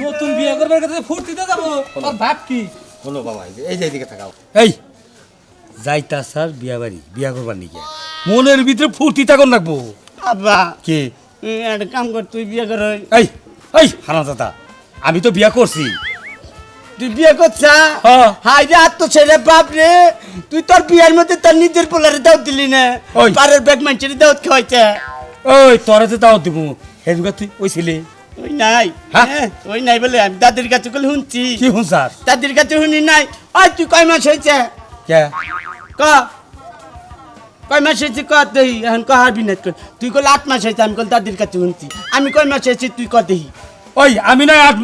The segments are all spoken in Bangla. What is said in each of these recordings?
নতুন বিয়ে করবার কাছে ফুর্তিতে যাব। ভাব কি? হলো বাবা এই যে- এদিকে থাকাও এই। যাইতা স্যার বিয়া বাড়ি বিয়া করবার নিকে মনের ভিতরে ফুর্তি থাকুন রাখব। আব্বা। কি? একটা কাম কর তুই বিয়ে কর। এই এই হারাম দাদা আমি তো বিয়া করছি। তুই বিয়ে করছা? হ্যাঁ। হাই রে আর তো ছেলে বাপ রে। তুই তোর বিয়ের মধ্যে তোর নিজের পোলারে দাও দিলি না। পারের ব্যাগ মানছে দাও খাওয়াইছে। ওই তোরে তো দাও দিব হেজুকা তুই ওই ছিলে ওই নাই। হ্যাঁ? হ্যাঁ, ওই নাই বলে আমি দাদির কাছে কলে শুনছি। কি হুন স্যার দাদির কাছে শুনি নাই। ওই তুই কয় মাস হয়েছে কে? ক? কয় মাস হয়েছে ক দেহি? এখন ক হারবি না। তুই কল আট মাস হয়েছে আমি কল দাদির কাছে শুনছি। আমি কয় মাস হয়েছে তুই ক দেহি? ওই আমি না আট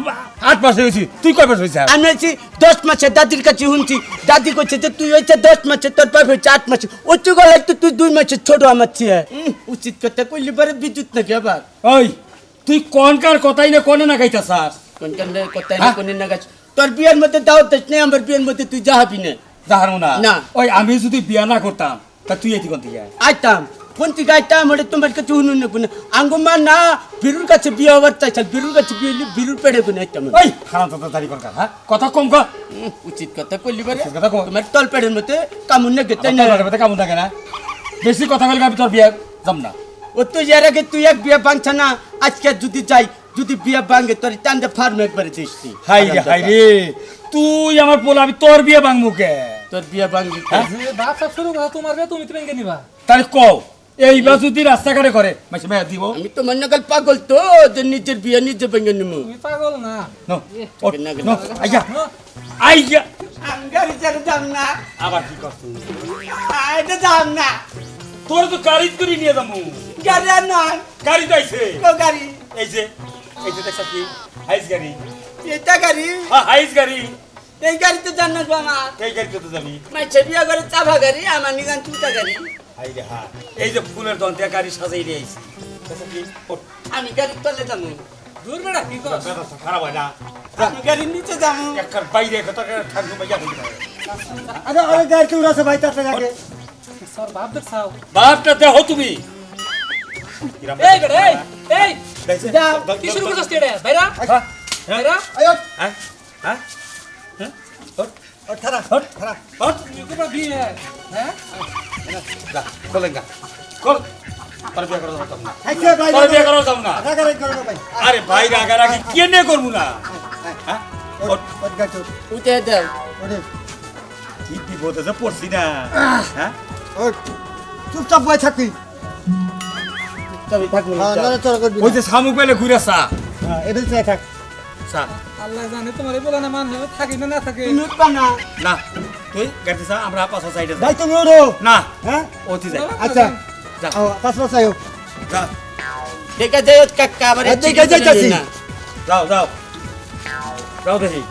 আট মাস হয়েছি। তুই কয় মাস হয়েছে? আমি হয়েছি দশ মাসে দাদির কাছে শুনছি। দাদি করছে যে তুই হয়েছে দশ মাসে তোর বাপ হয়েছে আট মাসে। উচ্চ গলায় তো তুই দুই মাসে ছোট আমার চেয়ে। উচিত কথা কইলি পরে বিদ্যুৎ নাকি আবার? ওই তুই কনকার কথাই না কনে না গাইতা স্যার কোন কেন কথাই না হ্যাঁ? কোন না গাছ তোর বিয়ের মধ্যে দাওয়াত দিস নাই আমার বিয়ের মধ্যে তুই যাহাবি না। জাহার না। না। ওই আমি যদি বিয়া না করতাম তা তুই এটি কোন থেকে আইতাম কোন থেকে আইতাম ওটা তোমার কাছে শুনুন না কোনো আঙ্গুমা না বিরুর কাছে বিয়ে হবার চাইছাল বিরুর কাছে বিয়ে বিরুর পেড়ে কোন আইতাম। ওই হারাম দাদা তারি কনকার হ্যাঁ? কথা কম কর। উচিত কথা কইলি পরে কথা কও। তোমার তল পেড়ের মধ্যে কামুন না গেতে না কথা কেমন থাকে না। বেশি কথা বললে আমি তোর বিয়া যাম না। ও তুই এর আগে তুই এক বিয়ে ভাঙছ না আজকে যদি যাই যদি বিয়ে ভাঙে তোর টান্দে ফার্ম একবারে দিসতি হাই রে হাই রে। তুই আমার পোলা আমি তোর বিয়ে ভাঙবো কে? তোর বিয়ে ভাঙবি হ্যাঁ? যে ভাব সব শুরু করো তোমার বিয়ে তুমি তুমি নিবা। তাহলে কও এইবার যদি রাস্তাঘাটে করে মাসে মেয়া দিব। আমি তো মনে কাল পাগল তো যে নিজের বিয়ে নিজে ভেঙে নিমু। তুমি পাগল না। নো না, না, নো, না। আইয়া। আইয়া। আমি গাড়ি চালে যাম না। আবার কি করছিস এটা যাম না। তোর তো গাড়ি করে নিয়ে যাব। গাড়ি আর নয়। গাড়ি তো আইছে। কো গাড়ি? এই যে এই যে দেখছ কি? হাইস গাড়ি। এটা গাড়ি। হ্যাঁ হাইস গাড়ি। এই গাড়িতে যান জান্নাত আমার। এই গাড়িতে তো যাবি। মাইছে বিয়ে করে চাভা গাড়ি আমার নিগান তুইটা গাড়ি। হাই রে হ্যাঁ এই যে ফুলের দন্তে গাড়ি সাজাই দিয়ে আইছি। ওঠ, আমি গাড়ির তলে যাব। দূর বেড়া কি কর? খারাপ হয় না। আমি গাড়ির নিচে যাব। একবার বাইরে কথা থাকব হইতে পারে আরে আরে গাড়ি কেউ আছে ভাই তার আগে। সর ভাব দেখাও বাপটা দেহ তুমি। এই বেড়া এই এই। দেখছে? কি শুরু করছিস তেড়ে বাইরা? হ্যাঁ? বাইরা? আয়ো? হ্যাঁ? হ্যাঁ? থারা ওঠ, থারা ওঠ। তুমি তোমার বিয়ে হ্যাঁ? যা, খোলেন গা। খোল। তোর বিয়ে করা যাবে না। তোর বিয়ে করা যাবে না। আরে ভাই রাগারাগি কেনে করব না? হ্যাঁ? উঠে দেও। কি বিপদ আছে পড়ছি না? হ্যাঁ? চুপচাপ বই থাকবি। তবে থাকব হ্যাঁ ওই যে শামুক পেলে ঘুরে চা হ্যাঁ থাক। চা আল্লাহ জানে তোমার এই বলা না মানলে থাকি না না থাকে। তুমি উঠবা না। না তুই গাড়িতে চা আমরা পাঁচশো সাইডে ভাই তুমি ওরো না হ্যাঁ? ওতি যাই। আচ্ছা। যা। যা। দেখে যাই কাকা আবার হ্যাঁ, দেখে যাও যাও। যাও দেখি।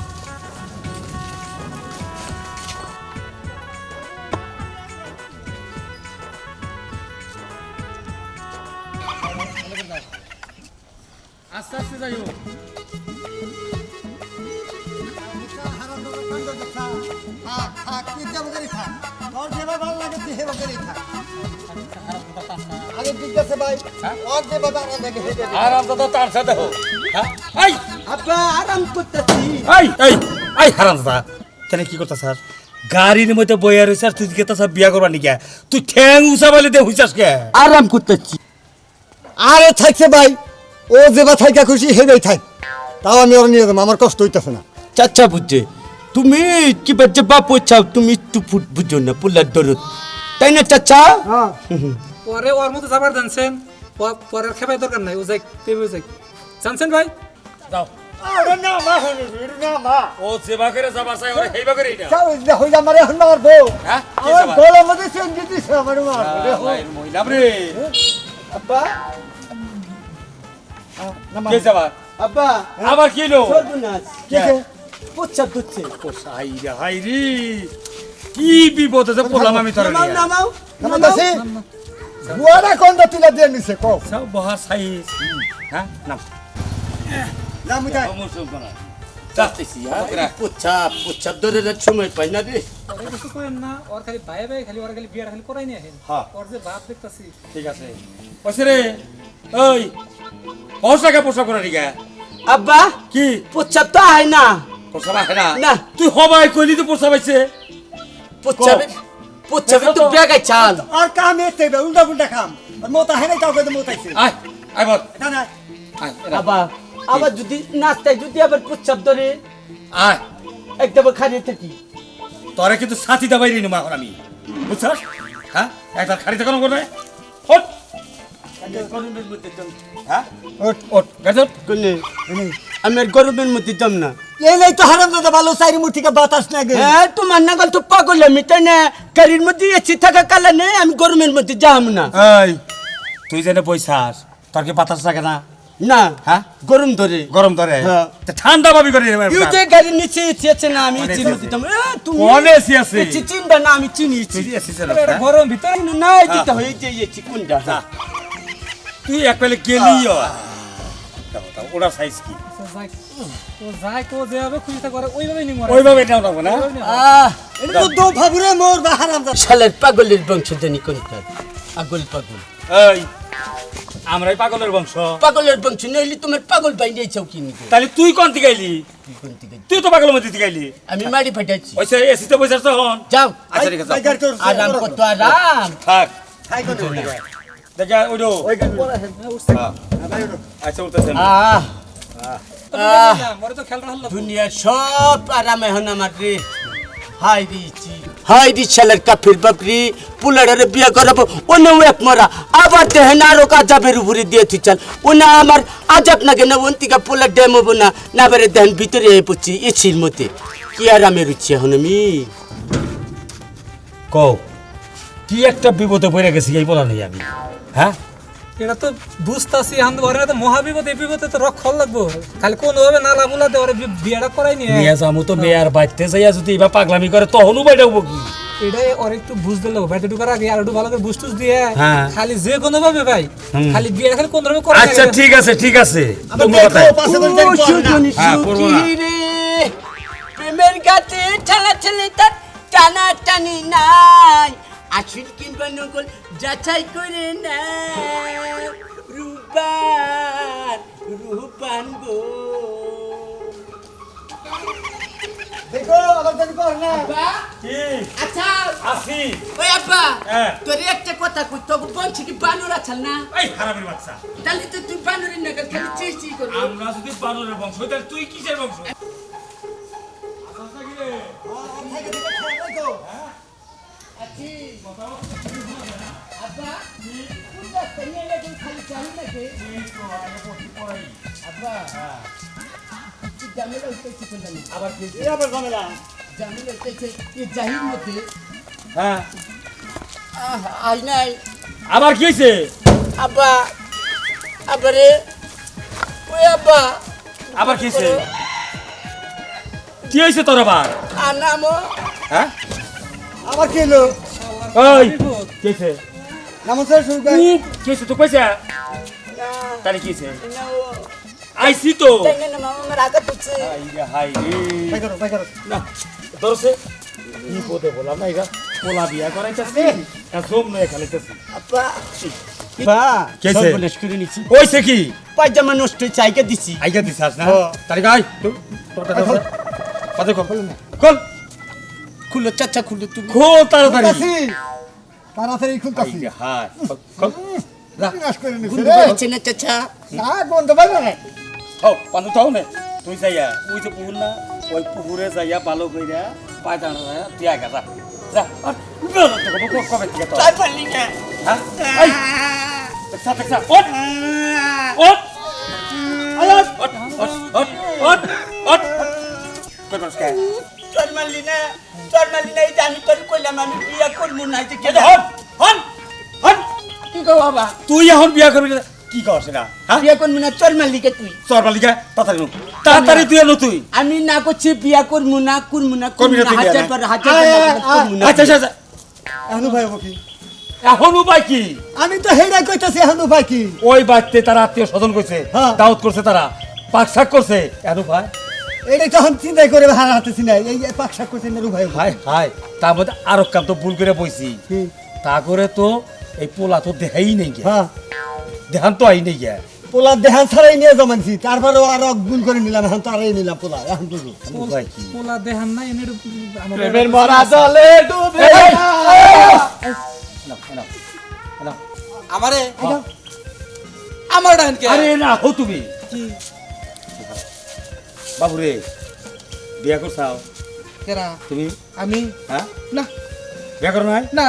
আস্তে আস্তে যাইও। আগে জিজ্ঞাসা ভাই ওর যে বাবা আমার দেখে হেঁটে আরাম দাদা তার সাথে হোক। হ্যাঁ? এই! আপা আরাম করতেছি। এই এই এই হারাম দাদা। তাহলে কি করতা স্যার? গাড়ির মধ্যে বইয়া রয়েছে আর তুই বিয়া করবা নিকে তুই ঠ্যাং উসা বলে দে হইছাস কে? আরাম করতেছি। আরে থাকছে ভাই ও যে বা থাইকা খুশি হেবেই থাক। তাও আমি ওরা নিয়ে যাব আমার কষ্ট হইতেছে না। চাচা বুঝছে। তুমি কি বাচ্চা বাপ চাও তুমি একটু ফুট বুঝো না পুলার দরদ। তাই না চাচা? হ্যাঁ। পরে ওর মতো যাবার জানছেন? পরের খেপাই দরকার নাই ও যাই তেবে যাই জানছেন ভাই? যাও। না মা না মা। ও সেবা করে যাবা চাই ওরে হেবা করে এটা চাও হই যা মারে এখন মারবো। হ্যাঁ? কি আমার যাবা? মধ্যে চেন দিতেছে আমার মারবো রে আল্লাহ, এর মহিলা রে। আব্বা। কে যাবা? আব্বা। আবার কি লো সর্বনাশ। কিসে প্রচ্ছাপ দিচ্ছে হাই রে হাই রে। কি বিপদ আছে পড়লাম আমি তোর নামাও নামাও নামাতাছি বুয়ারা কোন তুলে দিয়ে নিছে কো সব বহা সাইজ হ্যাঁ নাম। না মুজাই যাচ্তেছি পুচ্ছা পুচ্ছা ধরে যাচ্ছ সময় পাই না রে। ওরা কিছু করেন না ওর খালি ভাই ভাই খালি ওর খালি বিয়ার খালি করাই নিয়ে আসেন। হ্যাঁ। ওর যে বাপ দেখতাছি। ঠিক আছে। ওসে রে ওই পয়সাকে পোষা করে দিকে আব্বা কি? পুচ্ছা তো হয় না। পোষা না। না। তুই হবাই কইলি তো পোষা পাইছে পুচ্ছা পুচ্ছা তো বেগাই চাল। আর কাম এতে বে উল্টা পুল্টা কাম আর মোতা হেনে কাউকে তো মোতাইছে আয় আয় বল। না না। আয়। আবার আবার যদি নাস্তায় যদি আবার পুচ্ছাপ ধরে আয়। একদম খালি থাকি তোরে কিন্তু সাথী দাবাই রে নিমা আমি। বুঝছস? হ্যাঁ? একবার খাড়িতে কোনো করে হট হ্যাঁ? ওট ওট গাজর কোনে? আমি আর গরমের মধ্যে যাম না। এই নাই তো হারাম দাদা ভালো চাইরি মুঠিকে বাতাস না গে হ্যাঁ তোমার নাগাল তো পাগল আমি তাই না? গাড়ির মধ্যে এসি থাকা কালা নেই আমি গরমের মধ্যে যাম না। এই তুই জেনে বইছাস তোর কি বাতাস লাগে না? না হ্যাঁ? গরম ধরে। গরম ধরে? হ্যাঁ। তা ঠান্ডা ভাবি করে নিচে না আমি অনেক এসির আছে। মধ্যে যাম এ, তুমি কোনে এসি আছে? এসি চিনবা না আমি চিনি এসি তুই এসিস আরে এটা গরম ভিতরে না যেতে হয়ে। যে এসি কোনটা যা। তুই এক পেলে গেলিও ওটা সাইজ কি? ও যাই কো যেভাবে খুশি থাকে ওরা ওইভাবে নিমো ওইভাবে নাও না না। আহ এটা তো দো ভাবুরে মোর বা হারাম দাদা শালের পাগলের বংশ কোনটা পাগল পাগল। এই আমরাই পাগলের বংশ। পাগলের বংশ নইলে তোমার পাগল বাইরে চাও কি নিবে? তাহলে তুই কোন দিকে আইলি? তুই তো পাগলের মধ্যে আইলি। আমি মারি ফাটাচ্ছি ওইসে এসিতে বসে হন যাও। আচ্ছা ঠিক আছে ভাই আরাম কত আরাম। থাক। খাই কত দেখা ওইডো ওই গাড়ি হ্যাঁ। ভাই ওটো আচ্ছা উঠতেছেন আহ দুনিয়ার সব আরাম এখন আমার রে হাই দিচ্ছি হাই দি ছেলের কাফির বাপরি পুলাডারে বিয়ে করাবো ওনেও এক মরা আবার দেহেন আরও আজাবের উপরে দিয়ে তুই চাল ওনা আমার আজাব না কেন অন্তিকা পোলা ড্যাম হব না না বেড়ে দেহেন ভিতরে এ পড়ছি এছির মতে কি আরামের উঠছি এখন আমি কও কি একটা বিপদে পড়ে গেছি এই বলা নেই আমি। হ্যাঁ? এটা তো বুঝতাছি এখন ওরা তো মহাবিপদ এই বিপদে তো রক্ষণ লাগবো। খালি কোন ভাবে নালা বুলা দিয়ে ওরা বিয়েটা করাই নিয়ে। নিয়ে যাব তো মেয়ার বাইতে যাইয়া যদি এবার পাগলামি করে তখনও বাইরে হব কি? এটাই ওর একটু ব্যাটে ঢুকার আগে আর একটু ভালো করে বুঝ টুস দিয়ে হ্যাঁ। খালি যে কোনো ভাবে ভাই খালি বিয়েটা খালি কোন ভাবে করাই আচ্ছা ঠিক আছে ঠিক আছে হ্যাঁ, প্রেমের গাছে ঠেলা ঠেলে তার টানা টানি নাই। আসিল কিংবা নকল যাচাই করে না রূপান রূপান গো। দেখো আবার জানি পড় না। আব্বা, কি? আচ্ছা। আসি ওই আব্বা হ্যাঁ। তোর একটা কথা কই তো বলছি কি বানর আছাল না? এই হারামির বাচ্চা। তাহলে তো তুই বানরের নাগাল খালি চেষ্টি করবি? আমরা যদি বানরের বংশ হই, তাহলে তুই কিসের বংশ? আছি আব্বা কোনটা পেয়ে লাগে খালি চালু নাকি আব্বা তুই জামেলা উঠতেছি কোনটা নেই আবার কি? এই আবার ঝামেলা জামেলা উঠতেছে এই জাহির মধ্যে। হ্যাঁ। আহ, নাই। আবার কি হয়েছে আব্বা আবারে ওই আব্বা। আবার কি হয়েছে কি হয়েছে তোর আবার? আনামো হ্যাঁ? আবার কি হলো ওই কি হয়েছে নমস্কার সুরকার খুব কি হয়েছে তো কইছে? তাহলে কি হয়েছে না আইসি তো। করো করো ধরছে। কি পদে বললাম না এটা পোলা বিয়া করাইতেছি জম নয় খেলাইতেছি। আব্বা বা কে হইছে? সর্বনাশ করে নিছি। ওইছে কি? পায়জামা নষ্ট চাইকে দিছি। আইগা দিছাস না? হ্যাঁ। তারিখ আই তোরটা ধর কল কল খুলো চাচা খুলো তুমি। খোল তাড়াতাড়ি। খুলতাছি। তাড়াতাড়ি খুলতাছি। আইগা হাই কল যা বিনাশ করে নিছে রে। পারছে না চাচা না গন্ধ পাবে না হও পানু তাও নে। তুই যাইয়া ওই যে পুকুর না ওই পুকুরে যাইয়া ভালো কইরা পায় দাঁড়া দিয়া গা যা যা। আর কবে কবে থেকে তো তাই পারলি না। হ্যাঁ? এই দেখছা দেখছা ওট ওট আয় ওট ওট ওট ওট ওট কই পারছ কে মারলি না তোর মারলি না এই যে আমি তোর কইলাম আমি বিয়া করব না যে কে হন হন হন। কি গো বাবা? তুই এখন বিয়া করবি না কি কর সেটা বিয়া করব না তোর মারলি কে তুই তোর মালিকা তাড়াতাড়ি নু তাড়াতাড়ি তুই এলো তুই। আমি না করছি বিয়া করব না করব করবি হাজার? হাজার না আচ্ছা আচ্ছা আচ্ছা। এখনও ভাই কি? এখন উপায় কি? আমি তো হেডাই কইতাছি এখন উপায় কি? ওই বাড়িতে তারা আত্মীয় স্বজন করছে হ্যাঁ। দাওয়াত করছে তারা পাক শাক করছে এখন উপায়? এইটাই তখন চিন্তাই করে হারা হাতেছি না এই এই পাক শাক করছেন এর উপায় হাই হাই তার মধ্যে আরও কাম তো ভুল করে বইছি কি? তা করে তো এই পোলা তো দেখাই নেই হ্যাঁ দেখান তো আই নেই গে পোলার দেহান ছাড়াই নিয়ে জমানছি তারপরেও আরও গুণ করে নিলাম এখন তো আরই নিলাম পোলা এখন তো পোলা দেখান নাই এনে আমার প্রেমের মরা জলে ডুবে নাও, নাও, নাও। আমারে আমার ডান কে আরে না হো তুমি বাবু রে বিয়া করছাও? কেরা? তুমি? আমি? হ্যাঁ? না। বিয়া করো নাই? না।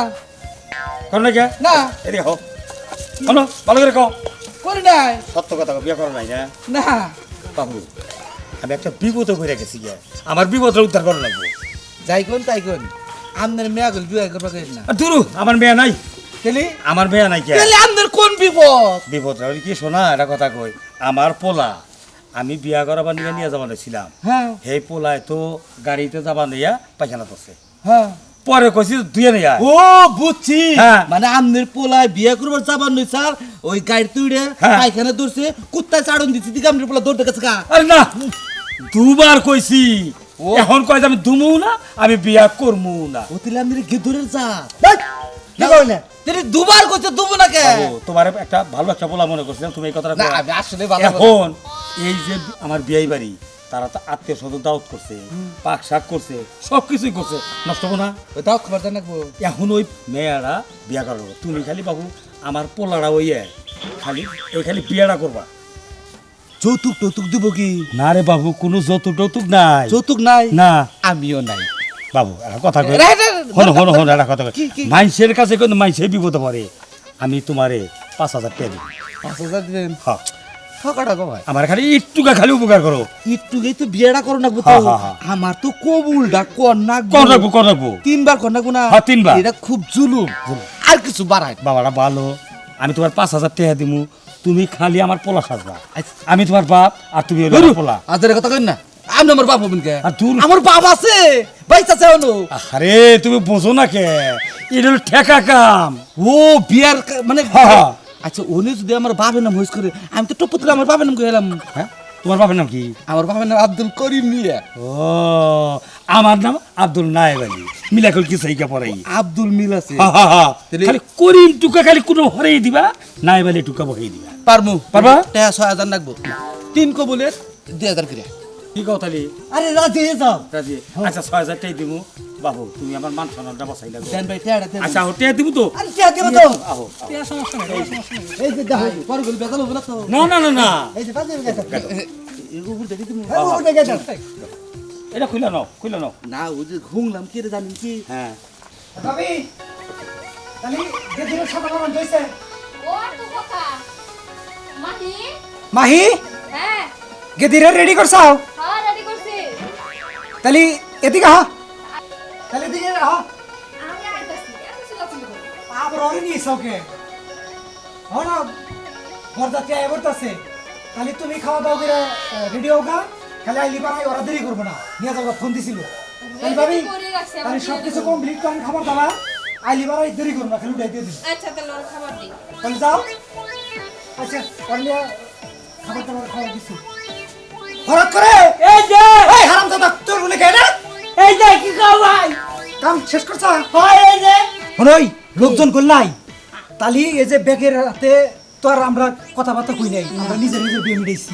করো কে? না। এদিকে হো শোনো ভালো করে কও। করি নাই। সত্য কথা বিয়া করো নাই না না। বাবু আমি একটা বিপদ করে গেছি গে। আমার বিপদটা উদ্ধার করা লাগবে। যাই কোন তাই কোন। আমনের মেয়া গল বিয়ে করবা কই না। দুরু আমার মেয়ে নাই। কেলি? আমার মেয়ে নাই কে? কেলি আমনের কোন বিপদ? বিপদ কি শোনা এটা কথা কই। আমার পোলা। আমি বিয়া করাবার নিয়ে নিয়ে যাবা ছিলাম। হ্যাঁ। সেই পোলায় তো গাড়িতে যাবা নিয়া পায়খানা করছে হ্যাঁ। পরে কইছি দুয়ে নিয়া ও বুঝছি। হ্যাঁ। মানে আমনের পোলায় বিয়ে করবার যাবার নই স্যার। ওই গাড়ি তুইড়ে। পায়খানা দৌড়ছে কুত্তায় চাড়ন দিছি দিকে আমনের পোলা দৌড়তে গেছে আরে না দুবার কইছি। ও। এখন কয় যে আমি দুমু না আমি বিয়া করমু না। ও তিলে আমনের গেদুরের যা কি কইলে? তিনি দুবার কইছে দুবো না কে? তোমার একটা ভালো একটা পোলা মনে করছিলাম তুমি এই কথাটা না আমি আসলে ভালো এখন এই যে আমার বিয়াই বাড়ি তারা তো আত্মীয় স্বজন দাওয়াত করছে পাক শাক করছে সব কিছুই করছে। নষ্ট হব না। ওই দাও খবর জানাব এখন ওই মেয়েরা বিয়া করব তুমি খালি বাবু আমার পোলারা ওই। খালি এই খালি বিয়াটা করবা। যৌতুক টৌতুক দিব কি? না রে বাবু কোনো যৌতুক টৌতুক নাই। যৌতুক নাই? না আমিও নাই। বাবু একটা কথা কই। হনো হনো হনো একটা কথা কই? মাইসের কাছে কিন্তু মাইসে বিপদে পড়ে। আমি তোমারে পাঁচ হাজার টাকা দিই পাঁচ হাজার দিবেন? হ্যাঁ। ঠকাটা গো আমার খালি খালি উপকার করো। একটু গেই তো বিয়েটা করো না তো। আমার তো কবুলটা কর না কর রাখব কর রাখব তিনবার কর না। না তিনবার। এটা খুব জুলুম। আর কিছু বাড়ায়। বাবাটা ভালো আমি তোমার পাঁচ হাজার টাকা দিমু। তুমি খালি আমার পোলা সাজবা। আচ্ছা। আমি তোমার বাপ আর তুমি পোলা। কথা কই না। আমি আমার বাপ হবেন কে? আমার বাপ আছে। বাইসা আরে তুমি বোঝো না কে? এটা ঠেকা কাম। ও বিয়ার মানে। আচ্ছা উনি যদি আমার বাপের নাম হইস করে আমি তো টপ করে আমার বাপের নাম কইলাম হ্যাঁ? তোমার বাপের নাম কি? আমার বাপের নাম আব্দুল করিম মিয়া। ও আমার নাম আব্দুল নায়েব আলী। মিলাকুল কি সাইকা পড়াই? আব্দুল মিল আছে। হা, হা, হা। খালি করিম টুকা খালি কোনো হরেই দিবা নায়েব আলী টুকা বহাই দিবা। পারমু। পারবা? টাকা ছয় হাজার লাগবো তিন কবুলের দুই হাজার করে। কি কও তালি আরে রাজি হয়ে যাও। রাজি। আচ্ছা ছয় হাজার টাই দিমু। বাবু তুমি আমার মান সম্মানটা বাঁচাই লাগো। দেন ভাই টাকা দেন আচ্ছা ওটা দিব তো? আরে টিয়া দিব তো। আহো টিয়া সমস্যা নাই টিয়া সমস্যা নাই। এই যে দেখো পরে গেলে বেতন হবে না তো। না না না না। এই যে পাঁচ গেছে। উপর দেখি তুমি এই উঠে গেছে। এটা খুলে নাও খুলে নাও। না ওই যে ঘুমলাম কি রে জানেন কি? হ্যাঁ। ভাবি তাহলে গেদিরে সাদা কামান হইছে ও তো কথা। মাহি? মাহি? হ্যাঁ। গেদিরে রেডি করছাও হ্যাঁ রেডি করছি। তাহলে এদিকে হা তাহলে দিকে হ্যাঁ আমি আইতাছি। আবার অরে নিয়ে ওকে। হন বরযাত্রী আয় বলতেছে তাহলে তুমি খাওয়া দাওয়া করে রেডি হোগা খালি আইলি পারাই ওরা দেরি করব না। নিয়ে যাব ফোন দিছিল। তাহলে ভাবি তাহলে সব কিছু কমপ্লিট করেন খাবার দাবার আইলি পারাই দেরি করব না খালি উঠাই দিয়ে দিন আচ্ছা তাহলে ওর খাবার দিই তাহলে যাও। আচ্ছা তাহলে খাবার দাবার খাওয়া কিছু হঠাৎ করে? এই যে। এই হারাম দাদা তোর বলে কে না এই যে কি খাও ভাই? কাম শেষ করছ? হয় এই যে। হনই লোকজন করলাই তালি এই যে ব্যাগের হাতে তো আর আমরা কথাবার্তা কই নাই আমরা নিজে নিজে বিয়ে মিটাইছি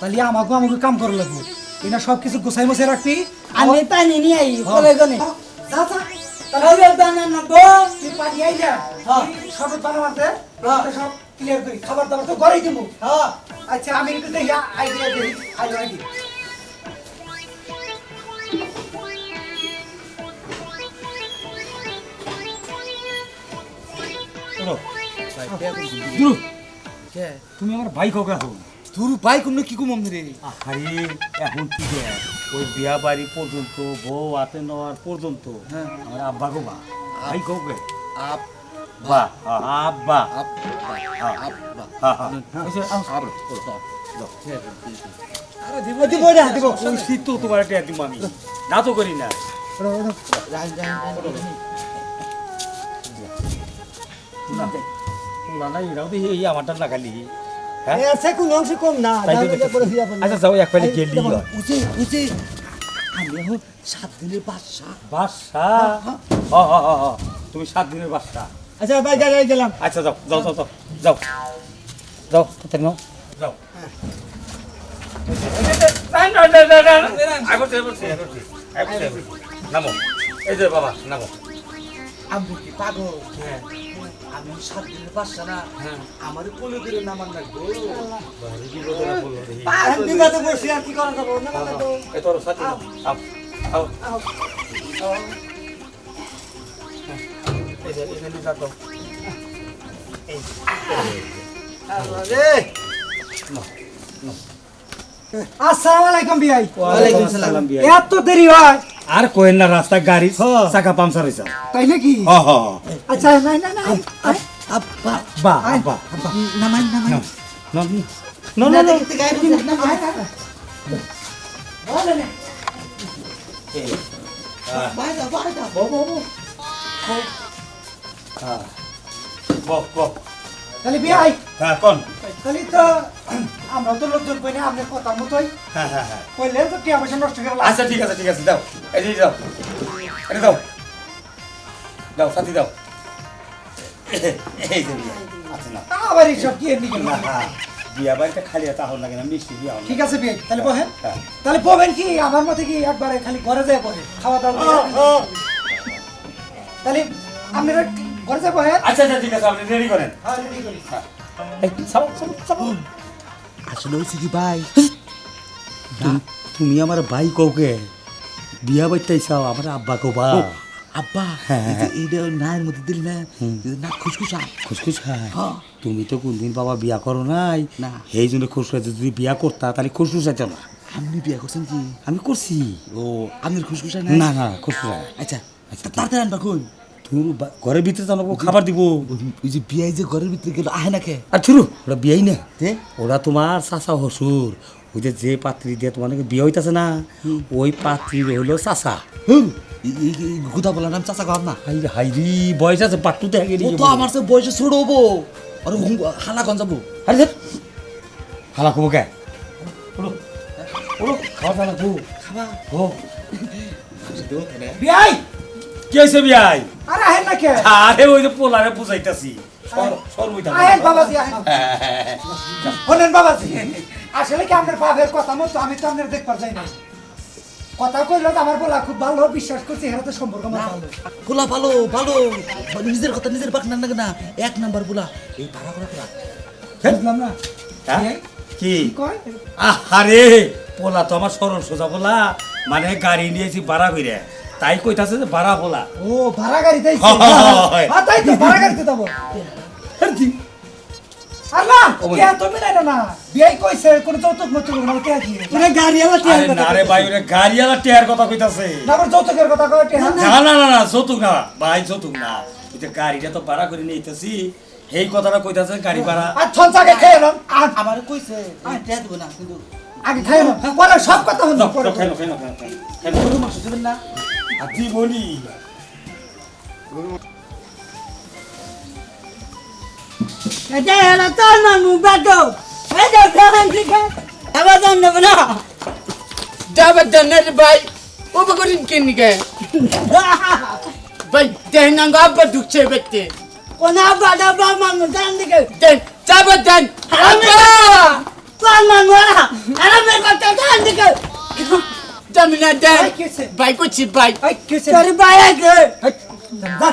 তালি আমাকে আমাকে কাম করা লাগবে। এনা সব কিছু গোছাই মোছাই রাখবি। আমি পানি নিয়ে আই বলে গনে। যা যা। তাহলে বানা না গো তুই পানি আই যা সব বানাতে সব ক্লিয়ার করি। খাবার দাবার তো ঘরেই দিব। হ্যাঁ আচ্ছা আমি একটু দেখি আইডিয়া দেখি আইডিয়া আইডিয়া চলো। দুরু তুমি আমার ভাই কাউকে আসো? তোর ভাই কোন কি কুম রে আরে এখন কি ওই বিয়া বাড়ি পর্যন্ত বউ হাতে নেওয়ার পর্যন্ত আমার আব্বা গো বা ভাই কাউকে আপ বা আব্বা হ্যাঁ। আব্বা হ্যাঁ, হ্যাঁ। আচ্ছা, না তো করি না আমারটা না খালি হ্যাঁ। আচ্ছা যাও এক পাইলে গেলি হয় আমি এখন সাত দিনের বাদশা বাসা হ হ হ হ তুমি সাত দিনের বাসা আচ্ছা ভাই গাড়ি গেলাম। আচ্ছা যাও যাও যাও যাও যাও। যাও তাড়াতাড়ি নাও। যাও। নামো। এই যে বাবা নামো। আমি কি পাগল? আমি সাত দিনের না। আমার কোলে করে নামান রাখব বিবাদে বসে আর কি করা যাব? না তোর সাথে আও। আও। আসসালামু আলাইকুম বিআই। ওয়ালাইকুম সালাম এত দেরি হয়? আর কোয়েন না রাস্তা গাড়ি চাকা পাংচার হয়েছে তাই নাকি? হ আচ্ছা না না আব্বা বা না না না। না দাও বাই দাও বো বো বো বহ বহ তাহলে বিআই হ্যাঁ? কোন? তাহলে তো আমরা তো লোকজন কই না আপনার কথা মতোই। হ্যাঁ হ্যাঁ হ্যাঁ। কইলেন তো টিয়া পয়সা নষ্ট করে আচ্ছা ঠিক আছে ঠিক আছে দাও। এই যে দাও। এটা দাও। দাও সাথী দাও। এই যে আচ্ছা না আবার এইসব কি এমনি? না বিয়া বাড়িতে খালি তাহলে লাগে না মিষ্টি বিয়া ঠিক আছে বিআই তাহলে বহেন হ্যাঁ। তাহলে ববেন কি? আমার মতে কি একবারে খালি ঘরে যায় বহে খাওয়া দাওয়া তাহলে আপনারা ঘরে বহেন আচ্ছা আচ্ছা ঠিক আছে আপনি রেডি করেন। হ্যাঁ, করি। চাও। আসলে হয়েছে কি ভাই তুমি- তুমি আমার ভাই কৌকে বিয়া বাড়তে চাও আমার আব্বা কবা। আব্বা হ্যাঁ, এই এইটা নায়ের মধ্যে দিল না না খুশখুশা খুশখুশ খায় হ্যাঁ। তুমি তো কোনদিন বাবা বিয়া করো নাই। না। সেই জন্য খুশখুশ যদি বিয়া করতা তাহলে খুশখুশ আছে না আপনি বিয়া করছেন কি? আমি করছি। ও আপনার খুশখুশা না না খুশখুশ। আচ্ছা তা- তাড়াতাড়ি আনবা কোন বা- ঘরের ভিতরে জানাব খাবার দিব। ওই যে বিয়াই যে ঘরের ভিতরে গেল আহে না কে আর থুরু ওরা বিয়াই না। তে? ওরা তোমার চাচা হসুর ওই যে যে পাত্রী দিয়ে তোমার নাকি বিয়ে হইতাছে না ওই পাত্রী হইল চাচা। গুদা বলার নাম চাচা কম না। হাই রে, হাই রি বয়স আছে পাট্টু দেখে ও তো আমার সে বয়সে ছোট হব। আর হালা গন যাব। আরে ধর। খালা কবো কে? ওলো ওলো খাওয়া দাওয়া ও। বিআই কি হয়েছে বিয়াই? আরে আহেন না কে আরে ওই যে পোলারে বুঝাইতাছি। আহেন। বাবাজি আহেন। বাবাজি আসলে কি আপনার বাপের কথা মতো আমি তো আপনার দেখবার যাই না কথা কইলো আমার বলা খুব ভালো বিশ্বাস করছি তো সম্পর্ক আমার ভালো। পোলা ভালো ভালো। নিজের কথা নিজের বাক না না এক নাম্বার পোলা এই ভাড়া করা পোলা বুঝলাম না। হ্যাঁ? কি? কি? কয়? আরে পোলা তো আমার সরল সোজা পোলা মানে গাড়ি নিয়েছি ভাড়া কইরে। তাই কইতাছে যে ভাড়া পোলা ও ভাড়া গাড়ি তাই হয়। হ্যাঁ তাই তো ভাড়া গাড়িতে যাব। আর না কে তুমি নাই না বিয়াই কইছে কোন যৌতুক মতুক না কে কি মানে গাড়ি আলা আরে না রে ভাই ওরে গাড়িওয়ালা টেয়ার কথা কইতাছে। না আবার যৌতুকের কথা কয় কে হ্যাঁ? না। না না না যৌতুক না ভাই যৌতুক না। যে গাড়িটা তো ভাড়া করে নিতেছি এই কথাটা কইতাছে গাড়ি ভাড়া। আর থনসাকে খেয়ে নাও। আর আমার কইছে আমি টিয়া দিব না কিন্তু আগে খাই পরে সব কথা হলো পরে। না? আর তুই বলি এটা এরা তো না মুবাটো এটা ফেরেন ঠিক আবার জান দেব না যাবে জানের ভাই ও বকরিন কে নিকে ভাই দেন না আব্বা ঢুকছে ব্যক্তি কোন আবাদা বা মানু জান দিকে দেন যাবে দেন কোন মানু আরা মে কথা জান দিকে জামিনা দেন ভাই কেছে ভাই ভাই ভাই তোর বাইরে গে যা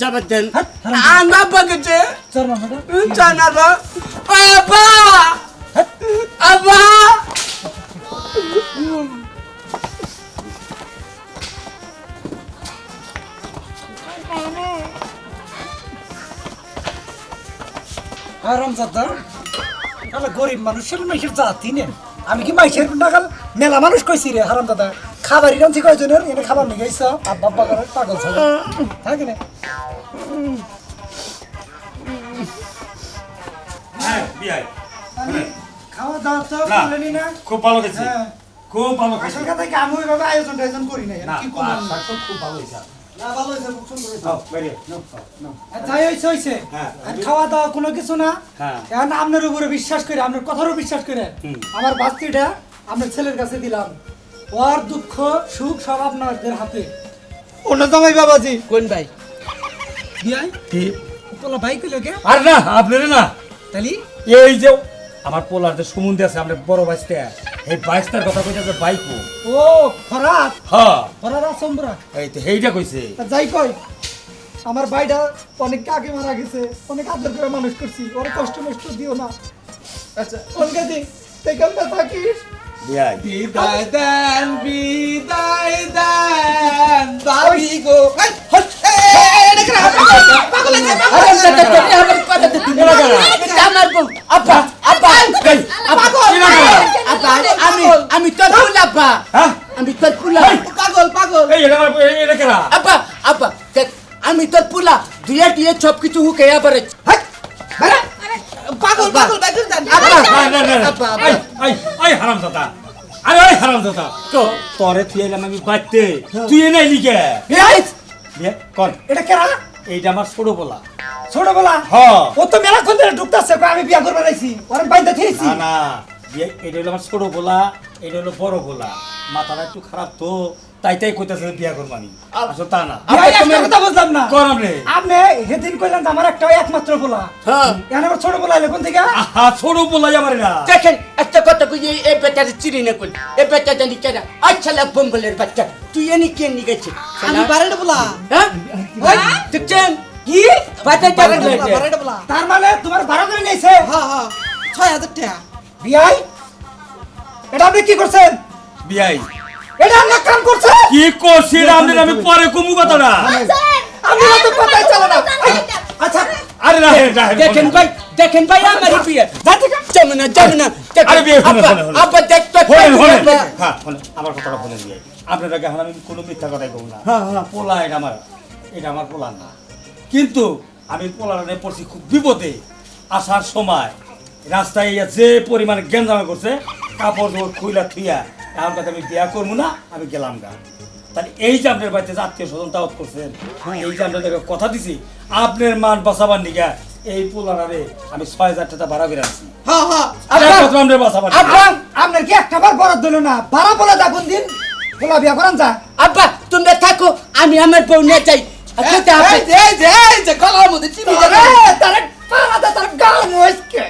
যাবে দেন আঙ্গ আব্বা গেছে চল মামা জানারা আব্বা আব্বা আরাম দাদা গরিব মানুষের মাইশের জাতি নে আমি কি মাইশের নাগাল মেলা মানুষ কইছি রে হারাম দাদা। খাবার ইরানছি কয়জনের এনে খাবার নিয়ে গেছ আব্বা আব্বা করে পাগল ছাগল থাকে না? হ্যাঁ খাওয়া দাওয়া তো বলেনি না খুব ভালো হ্যাঁ। খুব ভালো খেয়েছি। আসল কথা কি আমি ওইভাবে আয়োজন টায়োজন করি না কি করলাম পাক শাক তো খুব ভালো হয়েছে। না ভালো হয়েছে খুব সুন্দর হয়েছে। আও, বাইরে নাও, নাও। আর যাই হয়েছে হয়েছে হ্যাঁ। আর খাওয়া দাওয়া কোনো কিছু না। হ্যাঁ। এখন আপনার উপরে বিশ্বাস করে আপনার কথারও বিশ্বাস করে। আমার বাস্তিটা আপনার ছেলের কাছে দিলাম। ওর দুঃখ সুখ সব আপনাদের হাতে। অন্য জামাই বাবাজি। কোন ভাই? বিয়াই? কি? তোলা ভাই কইলো কে? আর না আপনারে না। তালি? এই যে আমার পোলার যে সুমন্দি আছে আপনার বড় বাইসটা এই বাইসটার কথা কইতেছে বাইকো। ও ফরাত? হ্যাঁ। ফরাত আসম্বরা এই তো সেইটা কইছে। তা যাই কই। আমার ভাইটা অনেক আগে মারা গেছে। অনেক আদর করে মানুষ করছি। ওর কষ্ট মষ্ট দিও না। আচ্ছা। অনকে দি সেখানটা থাকিস? বিয়াই বিদায়। দেন বিদায় দেন দাবি গো? পাগল পাগল আমি আমি তোর ফুল আব্বা। হ্যাঁ? আমি তোর ফুলা পাগল পাগল। আব্বা দেখ, আমি তোর পুলা দুয়ে দিয়ে সব কিছু হুকে আবার বেড়া। পাগল পাগল ব্যাগ দেন আব্বা। না আরে ওই হারাম দাদা। তো তরে তুই এলাম আমি বাঁচতে তুই এনে লিখে কন। এটা কেরা এইটা আমার ছোট বলা। ছোট বলা হ্যাঁ ও তো মেলাক্ষণ ধরে ঢুকতেছে আমি বিয়া করবার আইছি ওর বাইন্দা থিয়েছি না না। এটা হলো আমার ছোট বলা এটা হলো বড় বলা। মাথাটা একটু খারাপ তো। তাই তাই কইতাছে বিয়া আসলে তা না। কথা বুঝলাম আপনি সেদিন কইলেন আমার একটা একমাত্র বলা হ্যাঁ। এখানে আমার ছোট বলা এলে কোন থেকে? আহা ছোট বলা যাবার না দেখেন একটা কথা কই এই বেটার চিনি না কই এই বেটা জানি কেনা আচ্ছা লাগ বম্বলের বাচ্চা। তুই এনি কে নি গেছে? আমি বারেটা হ্যাঁ? দেখছেন? কি? বাচ্চা বারেটা তার মানে তোমার ভাড়া করে নিয়েছে? হ্যাঁ হ্যাঁ। ছয় হাজার টাকা। বিয়াই? এটা আপনি কি করছেন? বিয়াই। এটা আপনি কাম করছেন কি করছি রামদের আমি পরে কমু কথাটা? আমি তো কথাই চলে না। আচ্ছা আরে না না দেখেন ভাই দেখেন ভাই আমার বিয়ে। যাবে না যাবে না আরে বিয়ে হলো, আব্বা হলো, হলো। আব্বা দেখ তো হলেন হলেন আব্বা। হ্যাঁ আমার কথাটা বলেন দিয়ে আপনার আগে আমি কোনো মিথ্যা কথাই কব না? পোলা এটা আমার এটা আমার পোলা না। কিন্তু আমি পোলারে পড়ছি খুব বিপদে আসার সময় রাস্তায় যে পরিমাণে গেঞ্জামে করছে কাপড় জোর খুইলা থুইয়া এখন কথা আমি বিয়া করব না আমি গেলাম গা। তাহলে এই যে আপনার বাড়িতে যে আত্মীয় স্বজন দাওয়াত করছেন হ্যাঁ। এই যে কথা দিছি আপনার মান বাঁচাবার নিগা এই পোলারে আমি ছয় হাজার টাকা ভাড়া করে আসছি আপনার কি একটা বার বরাদ্দ দিল না? ভাড়া বলে দেখুন দিন। বলা বিয়া করান যা। আব্বা তোমরা থাকো আমি আমার বউ নিয়ে যাই। এই যে এই যে গলার মধ্যে চিনি গান হয়েছে